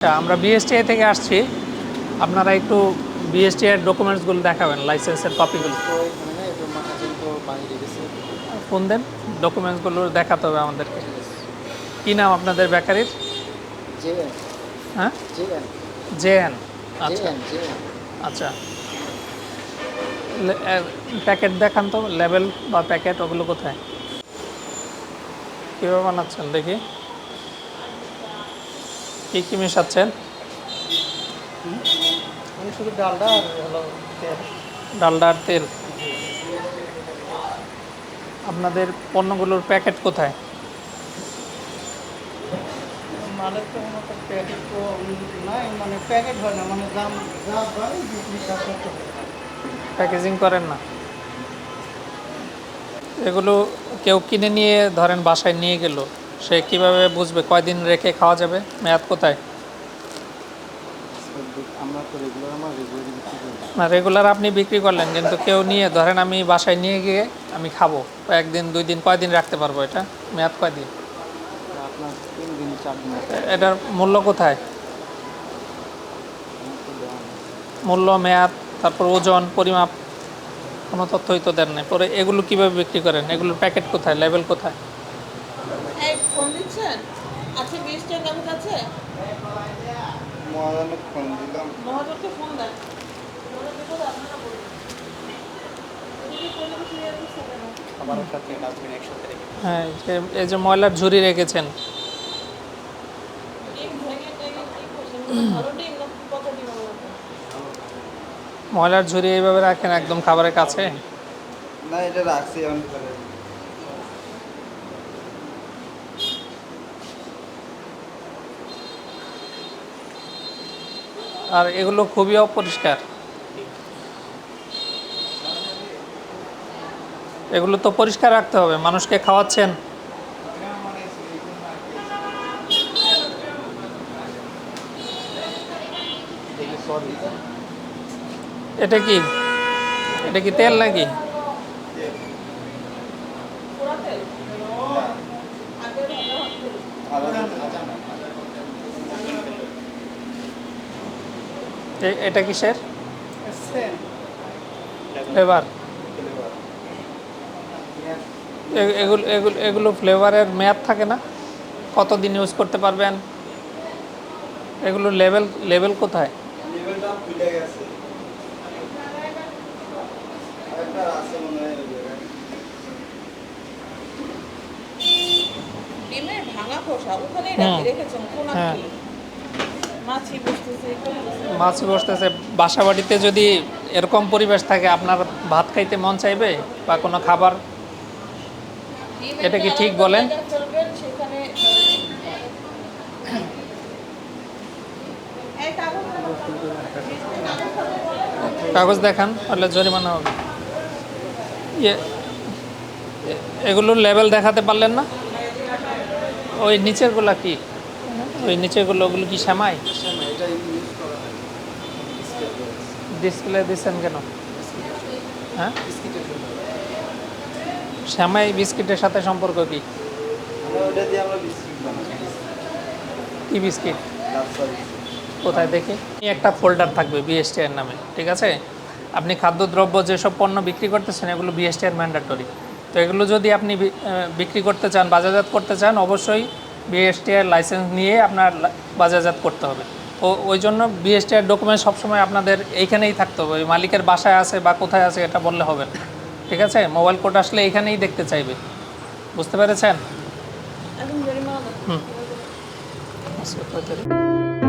আমরা বিএসটিআই থেকে আসছি। আপনারা একটু বিএসটিআই এর ডকুমেন্টসগুলো দেখাবেন লাইসেন্সের কপিগুলো ফোন দেন ডকুমেন্টসগুলো দেখাতে হবে আমাদেরকে। কী নাম আপনাদের বেকারির? হ্যাঁ? J N. J N J আচ্ছা আচ্ছা প্যাকেট দেখান তো লেবেল বা প্যাকেট, ওগুলো কোথায়? কীভাবে বানাচ্ছেন দেখি। কী কী মেশাচ্ছেন? মানে শুধু ডালটা আর হলো তেল। ডালডা আর তেল? আপনাদের পণ্যগুলোর প্যাকেট কোথায়? মালের তো কোনো প্যাকেট তো নাই মানে প্যাকেট হয় না মানে দাম যা হয় বিক্রি তা করতে হয়। প্যাকেজিং করেন না? এগুলো কেউ কিনে নিয়ে ধরেন বাসায় নিয়ে গেল সে কীভাবে বুঝবে কয়দিন রেখে খাওয়া যাবে? মেয়াদ কোথায়? না রেগুলার আপনি বিক্রি করলেন, কিন্তু কেউ নিয়ে, ধরেন আমি বাসায় নিয়ে গিয়ে আমি খাব। একদিন, দুই দিন, কয়দিন রাখতে পারব এটা? মেয়াদ কয়দিন? এটার মূল্য কোথায়? মূল্য, মেয়াদ, তারপর ওজন, পরিমাপ, কোনো তথ্যই তো দেন নাই। পরে এগুলো কীভাবে বিক্রি করেন? এগুলোর প্যাকেট কোথায়? লেভেল কোথায়? দিচ্ছেন আছে বিশ টাকা কাগজ আছে? ফোন দিলাম। মহাজনকে ফোন দেন। হ্যাঁ এই যে- এই যে ময়লার ঝুড়ি রেখেছেন। ময়লার ঝুড়ি এইভাবে রাখেন একদম খাবারের কাছে? না এটা রাখছি আর এগুলো খুবই অপরিষ্কার। এগুলো তো পরিষ্কার রাখতে হবে, মানুষকে খাওয়াচ্ছেন। এটা কি? এটা কি তেল নাকি? এটা কিসের? ফ্লেভার এগুলো এগুলো এগুলো ফ্লেভারের মেয়াদ থাকে না? কতদিন ইউজ করতে পারবেন? এগুলো লেভেল লেভেল কোথায়? মনে হয়। ডিমের ভাঙা খোসা ওখানেই রেখেছেন কোন হ্যাঁ। মাছি বসতেছে বাসা বাড়িতে যদি এরকম পরিবেশ থাকে আপনার ভাত খাইতে মন চাইবে বা কোনো খাবার? এটা কি ঠিক বলেন? কাগজ দেখান তাহলে জরিমানা হবে। ইয়ে এগুলোর লেভেল দেখাতে পারলেন না? ওই নিচেরগুলা কি? ওই নিচেরগুলো ওগুলো কি শ্যামাই এটা ইউজ করা হয় ডিসপ্লে করে। ডিসপ্লে দিচ্ছেন কেন? হ্যাঁ? শ্যামাই বিস্কিটের সাথে সম্পর্ক কি? কি বিস্কিট? কোথায় দেখি? একটা ফোল্ডার থাকবে বিএসটি এর নামে, ঠিক আছে? আপনি খাদ্যদ্রব্য যেসব পণ্য বিক্রি করতেছেন, এগুলো বিএসটি এর ম্যান্ডাটরি তো এগুলো যদি আপনি বিক্রি করতে চান, বাজারজাত করতে চান, অবশ্যই বিএসটি এর লাইসেন্স নিয়ে আপনার বাজারজাত করতে হবে। ও ওই জন্য বিএসটিআর ডকুমেন্ট সবসময় আপনাদের এইখানেই থাকতে হবে। ওই মালিকের বাসায় আছে বা কোথায় আছে এটা বললে হবে না। ঠিক আছে? মোবাইল কোড আসলে এইখানেই দেখতে চাইবে। বুঝতে পেরেছেন। হুম। আচ্ছা।